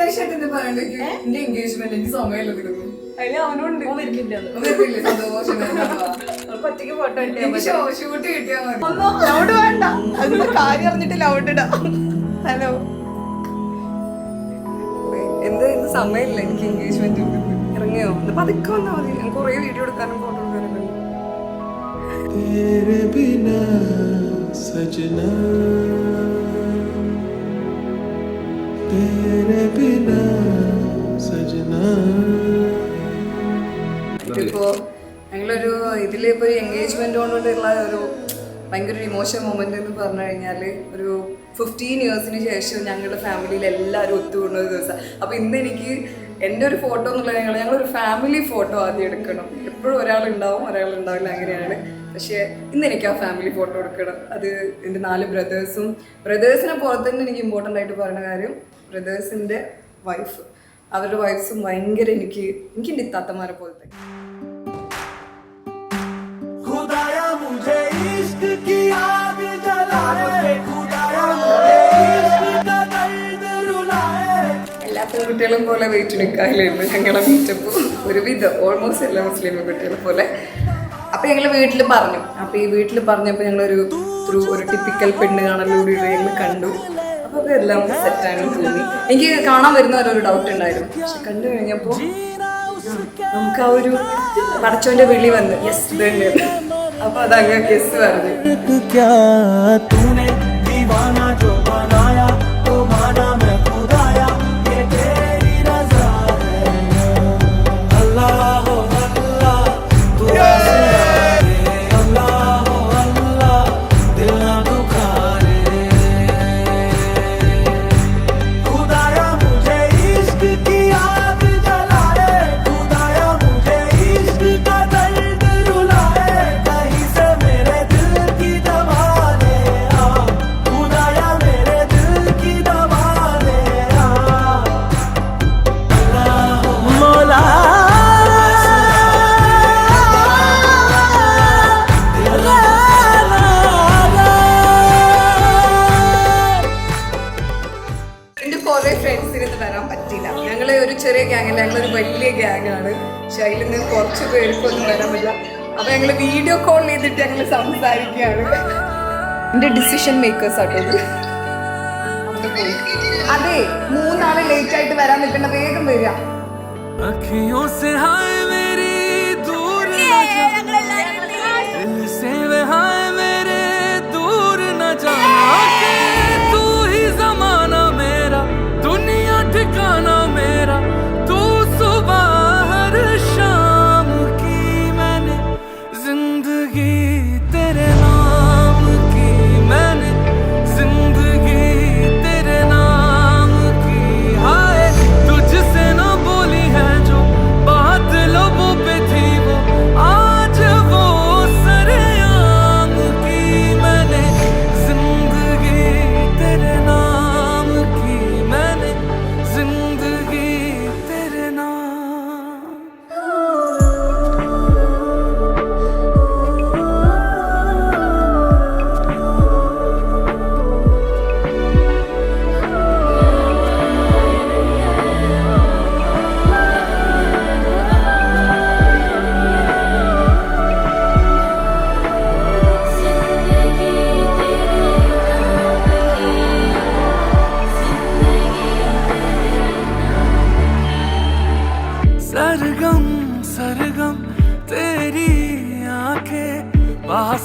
പറയണ്ടേ എന്റെ എൻഗേജ്മെന്റ് എനിക്ക് സമയമില്ല അവനുണ്ട്. ഒറ്റയ്ക്ക് ഫോട്ടോ എനിക്ക് ഷോ ഷൂട്ട് കിട്ടിയാ മതി. ലൗഡ് വേണ്ട. അതിന്റെ കാര്യം അറിഞ്ഞിട്ട് ലൗഡ് ഇടാം. ഹലോ. എന്ത് ഇന്ന് സമയമില്ല എനിക്ക് എൻഗേജ്മെന്റ് ഇറങ്ങിയോ? പതുക്കെ വന്നാൽ മതി. ഞാൻ കുറേ വീഡിയോ എടുക്കാനും ഫോട്ടോ എടുക്കാനും ഉണ്ട്. ഞങ്ങളൊരു ഇതിലിപ്പോൾ ഒരു എൻഗേജ്മെന്റ് കൊണ്ടുള്ള ഒരു ഭയങ്കര ഒരു ഇമോഷൻ മൊമെന്റ് എന്ന് പറഞ്ഞു കഴിഞ്ഞാൽ ഒരു ഫിഫ്റ്റീൻ ഇയേഴ്സിന് ശേഷം ഞങ്ങളുടെ ഫാമിലിയിൽ എല്ലാവരും ഒത്തുകൂടുന്ന ഒരു ദിവസം. അപ്പോൾ ഇന്ന് എനിക്ക് എന്റെ ഒരു ഫോട്ടോ എന്നുള്ള ഞങ്ങൾ ഞങ്ങളൊരു ഫാമിലി ഫോട്ടോ ആദ്യം എടുക്കണം. എപ്പോഴും ഒരാൾ ഉണ്ടാവില്ല അങ്ങനെയാണ്. പക്ഷേ ഇന്ന് എനിക്ക് ആ ഫാമിലി ഫോട്ടോ എടുക്കണം. അത് എന്റെ നാല് ബ്രദേഴ്സും ബ്രദേഴ്സിനെ പോലെ തന്നെ എനിക്ക് ഇമ്പോർട്ടന്റ് ആയിട്ട് പറയുന്ന കാര്യം ബ്രദേഴ്സിന്റെ വൈഫ് അവരുടെ വൈഫ്സും ഭയങ്കര എനിക്ക് എനിക്ക് എന്റെ ഇത്താത്തമാരെ പോലത്തെ എല്ലാ പെൺകുട്ടികളും പോലെ വെയിറ്റ് നിൽക്കാനില്ലായിരുന്നു ഞങ്ങളെ മീറ്റപ്പ് ഒരുവിധം ഓൾമോസ്റ്റ് എല്ലാ മുസ്ലിം കുട്ടികളെ പോലെ. അപ്പൊ ഞങ്ങൾ വീട്ടിൽ പറഞ്ഞു. അപ്പൊ ഈ വീട്ടിൽ പറഞ്ഞപ്പോൾ ഞങ്ങളൊരു ത്രൂ ഒരു ടിപ്പിക്കൽ പെണ്ണ് കാണലിലൂടെ ഞങ്ങൾ കണ്ടു. അപ്പോൾ അതെല്ലാം എല്ലാം സെറ്റാണ് തോന്നി. എനിക്ക് കാണാൻ വരുന്നവരൊരു ഡൗട്ട് ഉണ്ടായിരുന്നു. പക്ഷെ കണ്ടു കഴിഞ്ഞപ്പോൾ നമുക്ക് ആ ഒരു പടച്ചോന്റെ വിളി വന്ന്. യെസ് തന്നെ. അപ്പൊ അതങ്ങ് യെസ് പറഞ്ഞു. ചെറിയ ഗ്യാങ്ങല്ല ഞങ്ങളൊരു വലിയ ഗ്യാങ്ങാണ് പക്ഷെ അതിൽ നിന്ന് കുറച്ച് പേർക്കൊന്നും വരാൻ പറ്റില്ല. അപ്പൊ ഞങ്ങൾ വീഡിയോ കോൾ ചെയ്തിട്ട് ഞങ്ങൾ സംസാരിക്കുകയാണ്. എന്റെ ഡിസിഷൻ മേക്കേഴ്സ് ആട്ടോ അതെ മൂന്നാൾ ലേറ്റ് ആയിട്ട് വരാൻ നിൽക്കണ്ട വേഗം വരിക. 把あ、